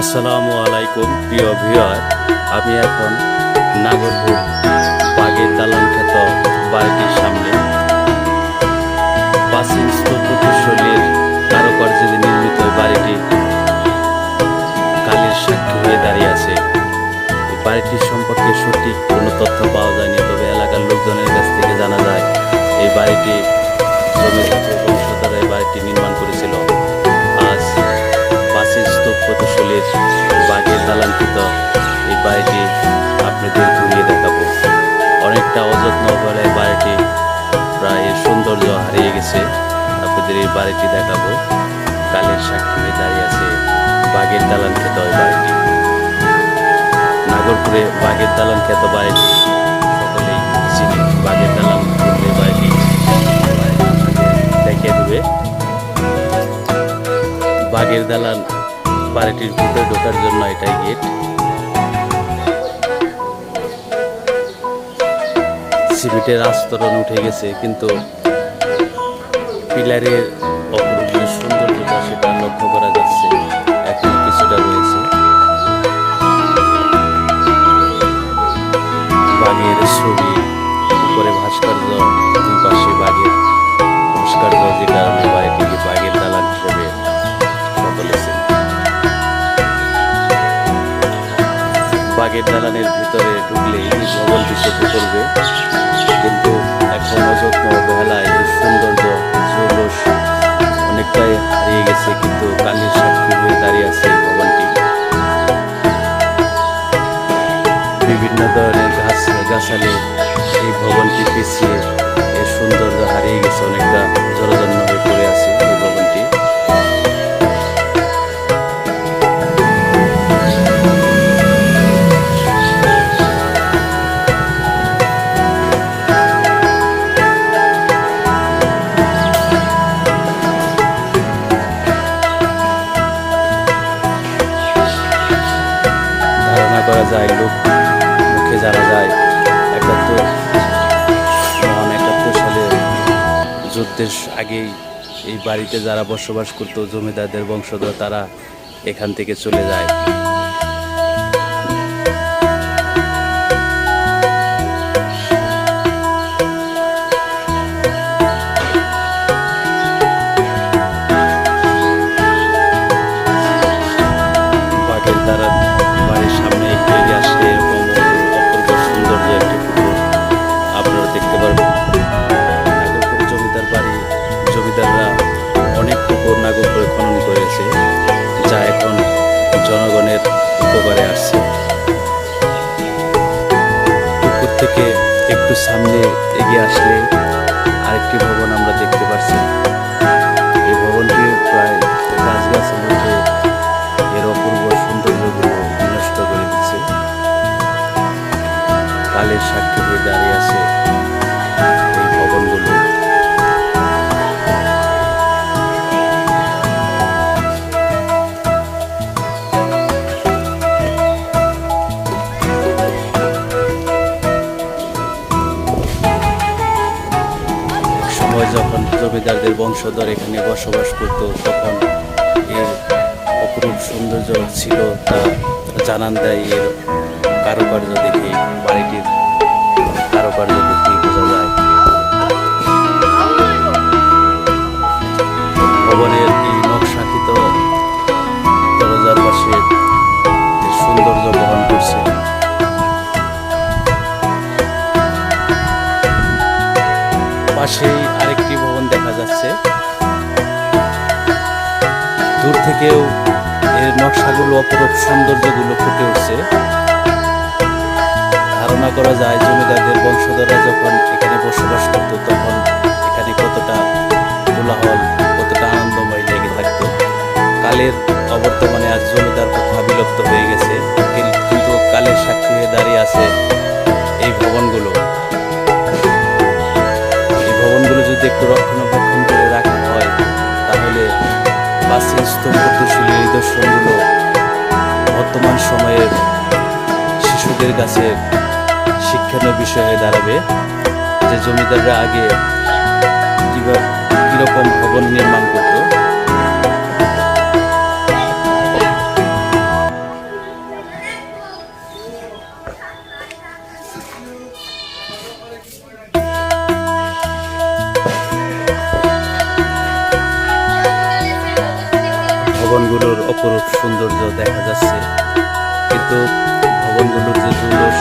আসসালামু আলাইকুম প্রিয় ভিউয়ার। আমি এখন নাগরপুর বাগের দালান খ্যাত বাড়িটির সামনে বাড়িটি দেখাবো। কালের সাক্ষী দাঁড়িয়ে আছে বাঘের দালান খেত ওই বাড়িটি। নাগরপুরে বাঘের দালান খেত বাড়িটি। বাগের দালান দেখিয়ে দেবে। বাগের দালান বাড়িটির ভিতরে ঢোকার জন্য এটাই গেট। সিমেন্টের আস্তরণ উঠে গেছে, কিন্তু পিলারের অপরূপ সৌন্দর্যতা সেটা লক্ষ্য করা যাচ্ছে। এখন কিছুটা রয়েছে। বাঘের ছবি, উপরে ভাস্কর্য দুই পাশে বাঘের ভাস্কর্য যে কারণে বাড়িটিকে বাঘের দালান হিসেবে সকলে চেনে। বাগের দালানের ভিতরে ঢুকলেই এই ভবনটি চোখে পড়বে গাছালি এই ভবনটি পিছিয়ে এর সৌন্দর্য হারিয়ে গেছে অনেকটা জলজন্য হয়ে পড়ে আছে এই ভবনটি। ধারণা করা যায়, লোক মুখে জানা যায় যুদ্ধের আগেই এই বাড়িতে যারা বসবাস করতো জমিদারদের বংশধর তারা এখান থেকে চলে যায়। উপকারে আসছে। পুকুর থেকে একটু সামনে এগিয়ে আসলে আরেকটি ভবন আমরা দেখতে পাচ্ছি যখন জমিদারদের বংশধর এখানে বসবাস করত, তখন এর অপরূপ সৌন্দর্য ছিল তা জানান দেয় এর কারুকার্য দেখে বাড়িটির কারুকার্য দেখে বোঝা যায়। ভবনের এই নকশাকৃত দরজার পাশে সৌন্দর্য বহন করছে। পাশেই দেখা যাচ্ছে। দূর থেকেও এর নকশাগুলো, অপরূপ সৌন্দর্যগুলো ফুটে উঠছে। ধারণা করা যায় জমিদারদের বংশধররা যখন এখানে বসবাস করত, তখন এখানে কতটা কোলাহল, কতটা আনন্দময় লেগে থাকতো। কালের অবর্তমানে আজ জমিদার প্রথা বিলুপ্ত হয়ে গেছে। কিন্তু কালের সাক্ষী হয়ে দাঁড়িয়ে আছে এই ভবনগুলো। এই ভবনগুলো যদি একটু রক্ষণাবেক্ষণ প্রাচীন স্তম্ভশীলের নিদর্শনগুলো বর্তমান সময়ের শিশুদের কাছে শিক্ষণীয় বিষয় দাঁড়াবে। যে জমিদাররা আগে কীরকম ভবন নির্মাণ করত ভবনগুলোর অপরূপ সৌন্দর্য দেখা যাচ্ছে। কিন্তু ভবনগুলোর যে দুর্দশ